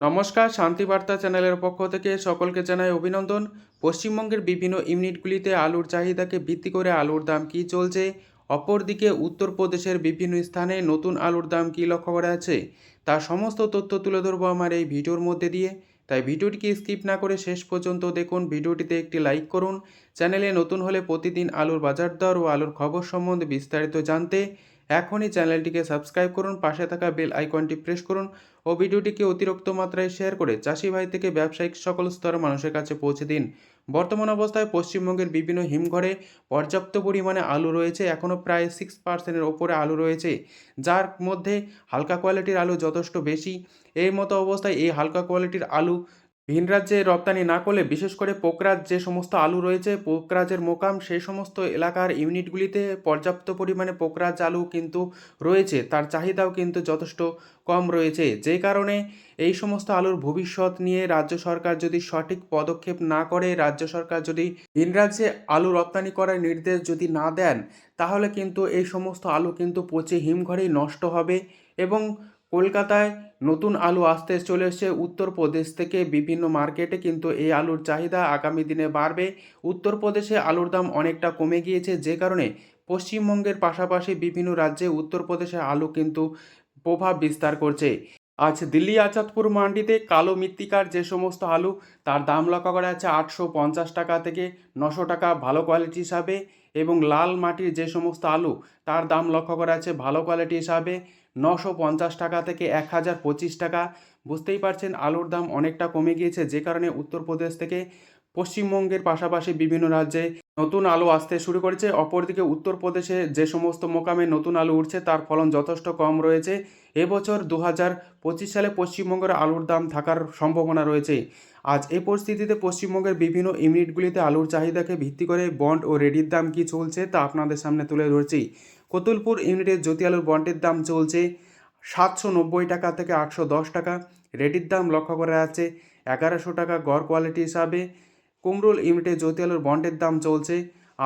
নমস্কার, শান্তিবার্তা চ্যানেলের পক্ষ থেকে সকলকে জানাই অভিনন্দন। পশ্চিমবঙ্গের বিভিন্ন ইউনিটগুলিতে আলুর চাহিদাকে ভিত্তি করে আলুর দাম কী চলছে? অপরদিকে উত্তরপ্রদেশের বিভিন্ন স্থানে নতুন আলুর দাম কী লক্ষ্য করা আছে? তা সমস্ত তথ্য তুলে ধরবো আমার এই ভিডিওর মধ্যে দিয়ে। তাই ভিডিওটিকে স্কিপ না করে শেষ পর্যন্ত দেখুন, ভিডিওটিতে একটি লাইক করুন। চ্যানেলে নতুন হলে প্রতিদিন আলুর বাজার দর ও আলুর খবর সম্বন্ধে বিস্তারিত জানতে এখনই চ্যানেলটিকে সাবস্ক্রাইব করুন, পাশে থাকা বেল আইকনটি প্রেস করুন ও ভিডিওটিকে অতিরিক্ত মাত্রায় শেয়ার করে চাষি ভাই থেকে ব্যবসায়িক সকল স্তরের মানুষের কাছে পৌঁছে দিন। বর্তমান অবস্থায় পশ্চিমবঙ্গের বিভিন্ন হিমঘরে পর্যাপ্ত পরিমাণে আলু রয়েছে। এখনও প্রায় সিক্স পার্সেন্টের ওপরে আলু রয়েছে, যার মধ্যে হালকা কোয়ালিটির আলু যথেষ্ট বেশি। এই মতো অবস্থায় এই হালকা কোয়ালিটির আলু ভিন রাজ্যে রপ্তানি না করলে, বিশেষ করে পোকরাজ যে সমস্ত আলু রয়েছে, পোকরাজের মোকাম, সেই সমস্ত এলাকার ইউনিটগুলিতে পর্যাপ্ত পরিমাণে পোকরাজ আলু কিন্তু রয়েছে। তার চাহিদাও কিন্তু যথেষ্ট কম রয়েছে। যে কারণে এই সমস্ত আলুর ভবিষ্যৎ নিয়ে রাজ্য সরকার যদি সঠিক পদক্ষেপ না করে, রাজ্য সরকার যদি ভিন রাজ্যে আলু রপ্তানি করার নির্দেশ যদি না দেন, তাহলে কিন্তু এই সমস্ত আলু কিন্তু পচে হিমঘরেই নষ্ট হবে এবং কলকাতায় নতুন আলু আসতে চলেছে উত্তরপ্রদেশ থেকে। বিভিন্ন মার্কেটে কিন্তু এই আলুর চাহিদা আগামী দিনে বাড়বে। উত্তরপ্রদেশে আলুর দাম অনেকটা কমে গিয়েছে, যে কারণে পশ্চিমবঙ্গের পাশাপাশি বিভিন্ন রাজ্যে উত্তরপ্রদেশে আলু কিন্তু প্রভাব বিস্তার করছে। আজ দিল্লি আজাদপুর মান্ডিতে কালো মৃত্তিকার যে সমস্ত আলু, তার দাম লক্ষ্য করা যাচ্ছে আটশো পঞ্চাশ টাকা থেকে নশো টাকা ভালো কোয়ালিটি হিসাবে। এবং লাল মাটির যে সমস্ত আলু, তার দাম লক্ষ্য করা আছে ভালো কোয়ালিটি হিসাবে। নশো পঞ্চাশ টাকা থেকে এক হাজার পঁচিশ টাকা। বুঝতেই পারছেন, আলুর দাম অনেকটা কমে গিয়েছে, যে কারণে উত্তরপ্রদেশ থেকে পশ্চিমবঙ্গের পাশাপাশি বিভিন্ন রাজ্যে নতুন আলু আসতে শুরু করেছে। অপরদিকে উত্তরপ্রদেশে যে সমস্ত মোকামে নতুন আলু উঠছে, তার ফলন যথেষ্ট কম রয়েছে। এবছর দু হাজার পঁচিশ সালে পশ্চিমবঙ্গের আলুর দাম থাকার সম্ভাবনা রয়েছে। আজ এই পরিস্থিতিতে পশ্চিমবঙ্গের বিভিন্ন ইউনিটগুলিতে আলুর চাহিদাকে ভিত্তি করে বন্ড ও রেডির দাম কী চলছে, তা আপনাদের সামনে তুলে ধরছি। কতুলপুর ইউনিটের জ্যোতি আলুর বন্ডের দাম চলছে সাতশো নব্বই টাকা থেকে আটশো দশ টাকা। রেডির দাম লক্ষ্য করা যাচ্ছে এগারোশো টাকা গড় কোয়ালিটি হিসাবে। কুমরুল ইউনিটে জ্যোতি আলুর বন্ডের দাম চলছে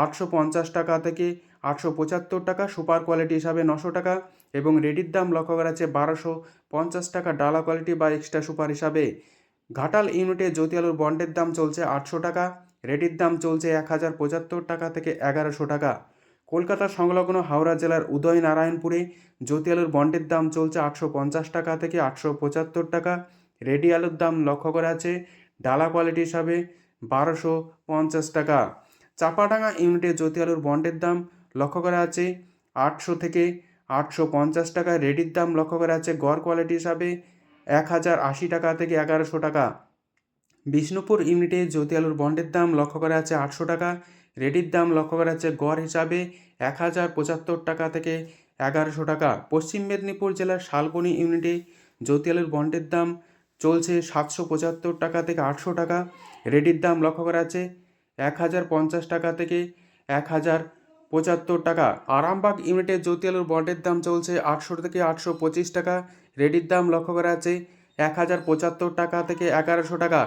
আটশো পঞ্চাশ টাকা থেকে আটশো পঁচাত্তর টাকা, সুপার কোয়ালিটি হিসাবে নশো টাকা এবং রেডির দাম লক্ষ্য করা যাচ্ছে বারোশো পঞ্চাশ টাকা, ডালা কোয়ালিটি বা এক্সট্রা সুপার হিসাবে। ঘাটাল ইউনিটে জ্যোতি আলুর বন্ডের দাম চলছে আটশো টাকা, রেডির দাম চলছে এক হাজার পঁচাত্তর টাকা থেকে এগারোশো টাকা। কলকাতা সংলগ্ন হাওড়া জেলার উদয়নারায়ণপুরে জ্যোতি আলুর বন্ডের দাম চলছে আটশো পঞ্চাশ টাকা থেকে আটশো পঁচাত্তর টাকা। রেডি আলুর দাম লক্ষ্য করা আছে ডালা কোয়ালিটি হিসাবে বারোশো পঞ্চাশ টাকা। চাপাডাঙ্গা ইউনিটে জ্যোতি আলুর বন্ডের দাম লক্ষ্য করা আছে আটশো থেকে আটশো পঞ্চাশ টাকা। রেডির দাম লক্ষ্য করা আছে গড় কোয়ালিটি হিসাবে এক হাজার আশি টাকা থেকে এগারোশো টাকা। বিষ্ণুপুর ইউনিটে জ্যোতি আলুর বন্ডের দাম লক্ষ্য করা আছে আটশো টাকা। রেডির দাম লক্ষ্য করা যাচ্ছে গড় হিসাবে এক হাজার পঁচাত্তর টাকা থেকে এগারোশো টাকা। পশ্চিম মেদিনীপুর জেলার শালবনি ইউনিটে জ্যোতি আলুর বন্ডের দাম চলছে সাতশো পঁচাত্তর টাকা থেকে আটশো টাকা। রেডির দাম লক্ষ্য করা আছে এক হাজার পঞ্চাশ টাকা থেকে এক হাজার পঁচাত্তর টাকা। আরামবাগ ইউনিটে জ্যোতি আলুর বন্ডের দাম চলছে আটশো থেকে আটশো পঁচিশ টাকা। রেডির দাম লক্ষ্য করা আছে এক হাজার পঁচাত্তর টাকা থেকে এগারোশো টাকা।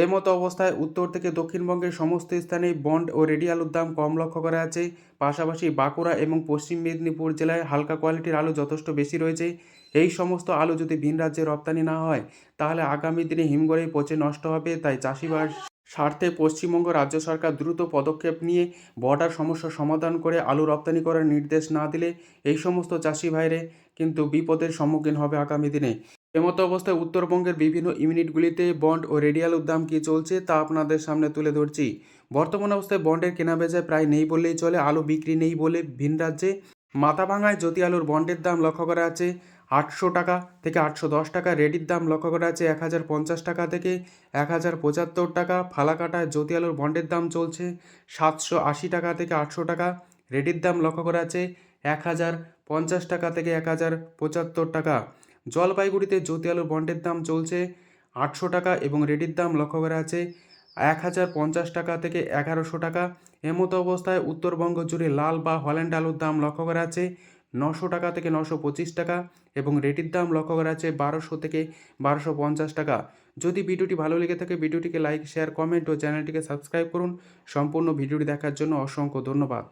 এর মতো অবস্থায় উত্তর থেকে দক্ষিণবঙ্গের সমস্ত স্থানে বন্ড ও রেডি আলুর দাম কম লক্ষ্য করা আছে পাশাপাশি বাঁকুড়া এবং পশ্চিম মেদিনীপুর জেলায় হালকা কোয়ালিটির আলু যথেষ্ট বেশি রয়েছে। এই সমস্ত আলু যদি ভিন রাজ্যে রপ্তানি না হয়, তাহলে আগামী দিনে হিমঘরেই পচে নষ্ট হবে। তাই চাষিবার স্বার্থে পশ্চিমবঙ্গ রাজ্য সরকার দ্রুত পদক্ষেপ নিয়ে বর্ডার সমস্যার সমাধান করে আলু রপ্তানি করার নির্দেশ না দিলে এই সমস্ত চাষি ভাইরে কিন্তু বিপদের সম্মুখীন হবে আগামী দিনে। এমতো অবস্থায় উত্তরবঙ্গের বিভিন্ন ইউনিটগুলিতে বন্ড ও রেডিয়াল উদ্যাম কী চলছে তা আপনাদের সামনে তুলে ধরছি। বর্তমান অবস্থায় বন্ডের কেনা বেচায় প্রায় নেই বললেই চলে, আলু বিক্রি নেই বলে ভিন রাজ্যে মাথাভাঙায় জ্যোতি আলুর বন্ডের দাম লক্ষ্য করা আছে আটশো টাকা থেকে আটশো দশ টাকা। রেডির দাম লক্ষ্য করা আছে এক হাজার পঞ্চাশ টাকা থেকে এক হাজার পঁচাত্তর টাকা। ফালাকাটায় জ্যোতি আলুর বন্ডের দাম চলছে সাতশো আশি টাকা থেকে আটশো টাকা। রেডির দাম লক্ষ্য করা আছে এক হাজার পঞ্চাশ টাকা থেকে এক হাজার পঁচাত্তর টাকা। জলপাইগুড়িতে জ্যোতি আলুর বন্ডের দাম চলছে আটশো টাকা এবং রেডির দাম লক্ষ্য করা আছে এক হাজার পঞ্চাশ টাকা থেকে এগারোশো টাকা। এমতো অবস্থায় উত্তরবঙ্গ জুড়ে লাল বা হল্যান্ড আলুর দাম লক্ষ্য করা আছে নশো টাকা থেকে নশো পঁচিশ টাকা এবং রেটির দাম লক্ষ্য করা আছে বারোশো থেকে বারোশো পঞ্চাশ টাকা। যদি ভিডিওটি ভালো লেগে থাকে, ভিডিওটিকে লাইক, শেয়ার, কমেন্ট ও চ্যানেলটিকে সাবস্ক্রাইব করুন। সম্পূর্ণ ভিডিওটি দেখার জন্য অসংখ্য ধন্যবাদ।